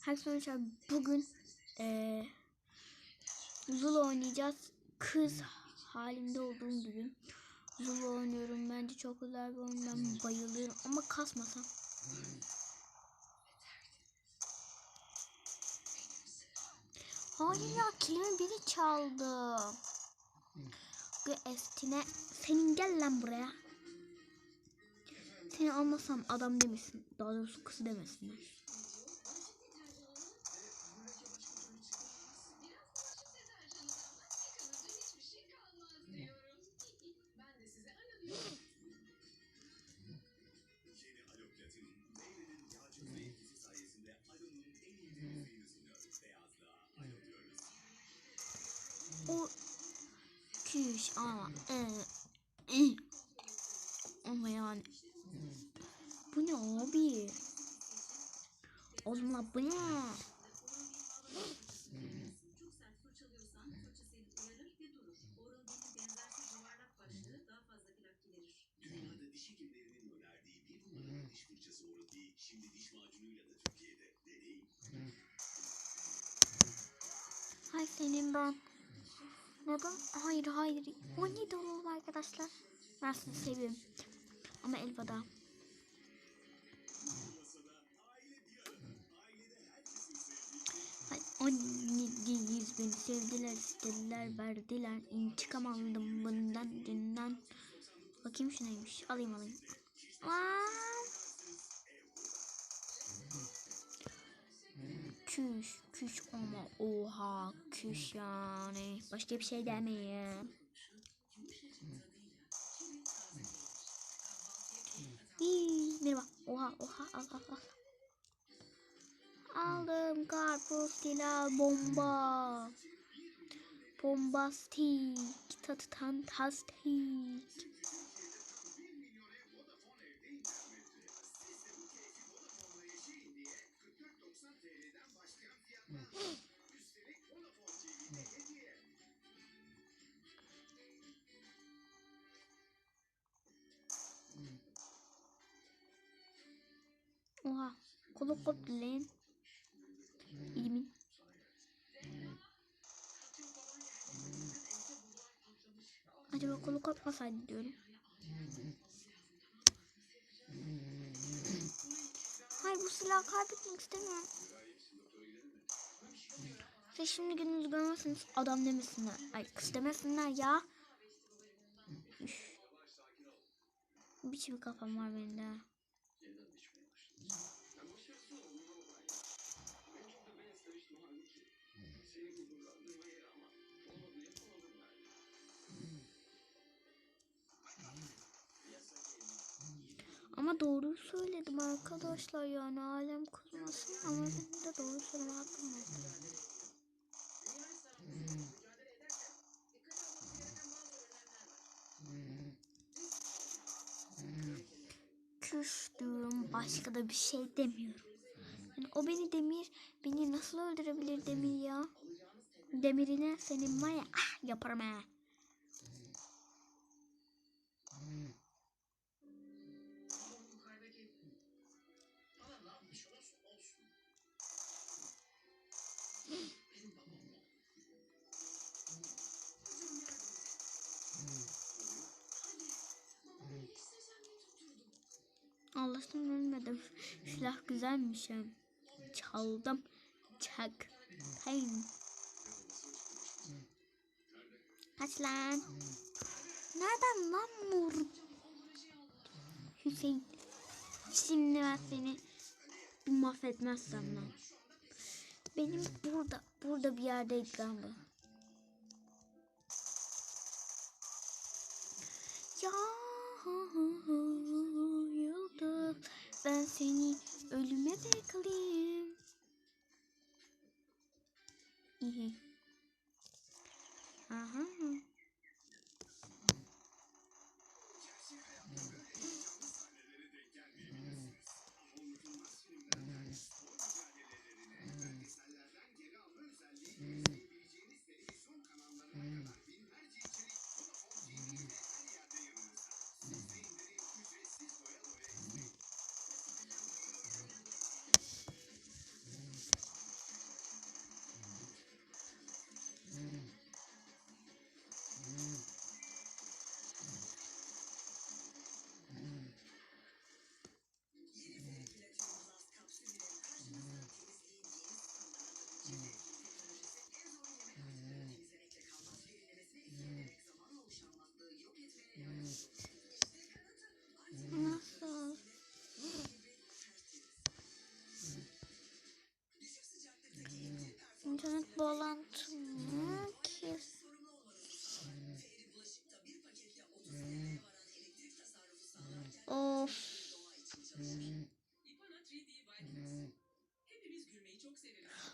Herkese merhaba. Bugün eee Zula oynayacağız. Kız halimde olduğum gibi. Zula oynuyorum. Bence çok güzel bir oyun. Ben bayılıyorum. Ama kasmasam. Hayır ya kilimi biri çaldı. Bu Estine senin gel lan buraya. Seni almasam adam demesin. Daha doğrusu kız demesinler. O küş ama e, ama yani bu ne abi? O zaman bu ne? Hay senin ben. Neden? Hayır hayır. O ne olalım arkadaşlar. Ben sizi seviyorum. Ama elveda. Anneyiz beni sevdiler istediler verdiler intikam aldım bundan dünden bakayım şu neymiş alayım alayım! Küş, küş ama oha küş yani. Başka bir şey demeyeyim. İyi, merhaba. Oha, oha, al, al, al. Aldım karpuz, silah, bomba. Bombastik, tadı fantastik. Oha, kolu koptulayım. İlimin. Acaba kolu kopmasaydı diyorum. Hayır bu silahı kaybetmek istemiyorum. Ve şimdi gününüzü görmezseniz adam demesinler. Ay kız demesinler ya. Üf. Biçim kafam var benim de. Ama doğruyu söyledim arkadaşlar yani alem kızmasın ama benim de doğru söyleme hakkım var. Küş diyorum başka da bir şey demiyorum. Yani o beni demir beni nasıl öldürebilir demir ya? Demirine senin var ya ah yaparım ha. Allah'tan ölmedim. Silah güzelmiş hem. Çaldım. Çak. Hayır. Kaç lan. Nereden lan vur? Hüseyin. Şimdi ben seni mahvetmezsem lan. Benim burada, burada bir yerdeydi lan bu. Ya yıldız ben seni ölüme bekleyeyim. İyi. Aha.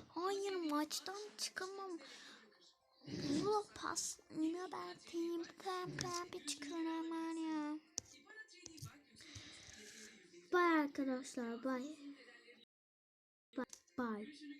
Hayır maçtan çıkamam. Zula pas. Ne berteyim. Ben ben bir çıkın hemen ya. Bye arkadaşlar. Bye. Bye. Bye.